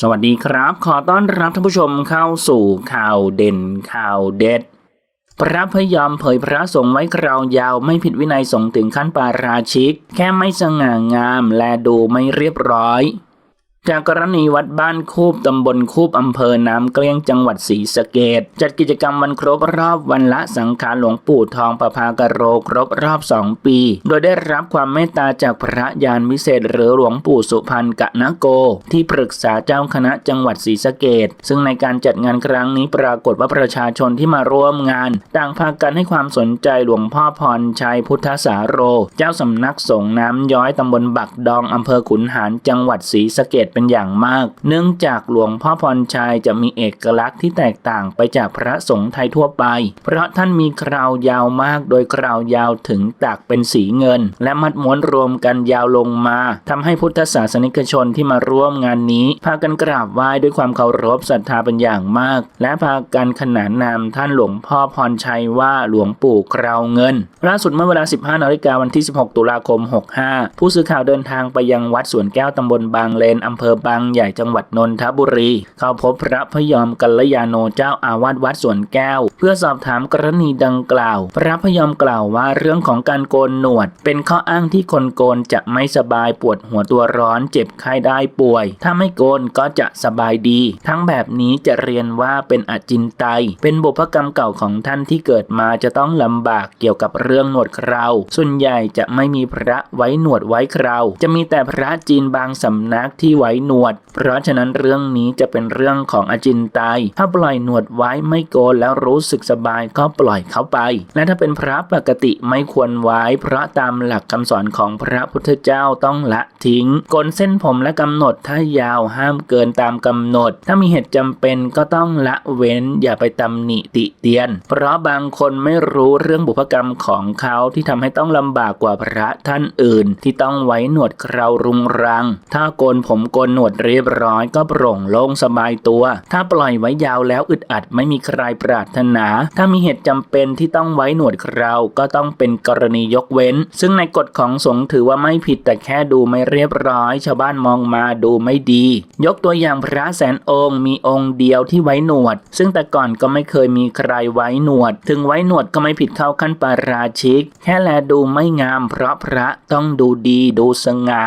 สวัสดีครับ ขอต้อนรับท่านผู้ชมเข้าสู่ข่าวเด่นข่าวเด็ด พระพยอมเผยพระสงฆ์ไว้คราวยาวไม่ผิดวินัยสงถึงขั้นปาราชิก แค่ไม่สง่างามและดูไม่เรียบร้อย จากกรณีวัดบ้านคูบตำบลคูบอำเภอน้ำเกลี้ยงจังหวัดศรีสะเกดจัดกิจกรรมวันครบรอบวันละสังขารหลวงปู่ทองประภากโรครบรอบสองปี โดยได้รับความเมตตาจากพระยานวิเศษหรือหลวงปู่สุพรรณกะนะโก ที่ปรึกษาเจ้าคณะจังหวัดศรีสะเกดซึ่งในการจัดงานครั้งนี้ปรากฏว่าประชาชนที่มาร่วมงาน ต่างพากันให้ความสนใจหลวงพ่อพรชัยพุทธสาโร เจ้าสำนักสงฆ์น้ำย้อยตำบลบักดองอำเภอขุนหารจังหวัดศรีสะเกดเป็นอย่างมาก เนื่องจากหลวงพ่อพรชัยจะมีเอกลักษณ์ที่แตกต่างไปจากพระสงฆ์ไทยทั่วไป เพราะท่านมีคราวยาวมากโดยคราวยาวถึงตักเป็นสีเงิน และมัดม้วนรวมกันยาวลงมาทำให้พุทธศาสนิกชนที่มาร่วมงานนี้ พากันกราบไหว้ด้วยความเคารพศรัทธาเป็นอย่างมาก และพากันขนานนามท่านหลวงพ่อพรชัยว่าหลวงปู่คราวเงิน ล่าสุดเมื่อเวลา 15นาฬิกาวันที่ 16 ตุลาคม 65 ผู้สื่อข่าวเดินทางไปยังวัดสวนแก้วตำบลบางเลนอำเภอบางใหญ่จังหวัดนนทบุรี เข้าพบพระพยอมกัลยาโนเจ้าอาวาสวัดสวนแก้ว เพื่อสอบถามกรณีดังกล่าว พระพยอมกล่าวว่าเรื่องของการโกนหนวด เป็นข้ออ้างที่คนโกนจะไม่สบายปวดหัวตัวร้อนเจ็บไข้ได้ป่วย ถ้าไม่โกนก็จะสบายดี ทั้งแบบนี้จะเรียนว่าเป็นอจินไตย เป็นบุพกรรมเก่าของท่านที่เกิดมาจะต้องลำบากเกี่ยวกับเรื่องหนวดเครา ส่วนใหญ่จะไม่มีพระไว้หนวดไว้เครา จะมีแต่พระจีนบางสำนักที่ไว้หนวด เพราะฉะนั้นเรื่องนี้จะเป็นเรื่องของอจินไตยถ้าปล่อยหนวดไว้ไม่โกนแล้วรู้สึกสบายก็ปล่อยเขาไป และถ้าเป็นพระปกติไม่ควรไว้ เพราะตามหลักคำสอนของพระพุทธเจ้าต้องละทิ้งโกนเส้นผมและกำหนดถ้ายาวห้ามเกินตามกำหนด ถ้ามีเหตุจำเป็นก็ต้องละเว้นอย่าไปตำหนิติเตียน เพราะบางคนไม่รู้เรื่องบุพกรรมของเขาที่ทำให้ต้องลำบากกว่าพระท่านอื่น ที่ต้องไว้หนวดเครารุงรัง ถ้าโกนผมโกนหนวดเรียบร้อยก็โปร่งโล่งสบายตัว ถ้าปล่อยไว้ยาวแล้วอึดอัดไม่มีใครปรารถนา ถ้ามีเหตุจำเป็นที่ต้องไว้หนวดเคราก็ต้องเป็นกรณียกเว้น ซึ่งในกฎของสงฆ์ถือว่าไม่ผิดแต่แค่ดูไม่เรียบร้อย ชาวบ้านมองมาดูไม่ดี ยกตัวอย่างพระแสนองค์มีองค์เดียวที่ไว้หนวด ซึ่งแต่ก่อนก็ไม่เคยมีใครไว้หนวด ถึงไว้หนวดก็ไม่ผิดเข้าขั้นปาราชิก แค่แลดูไม่งามเพราะพระต้องดูดีดูสง่า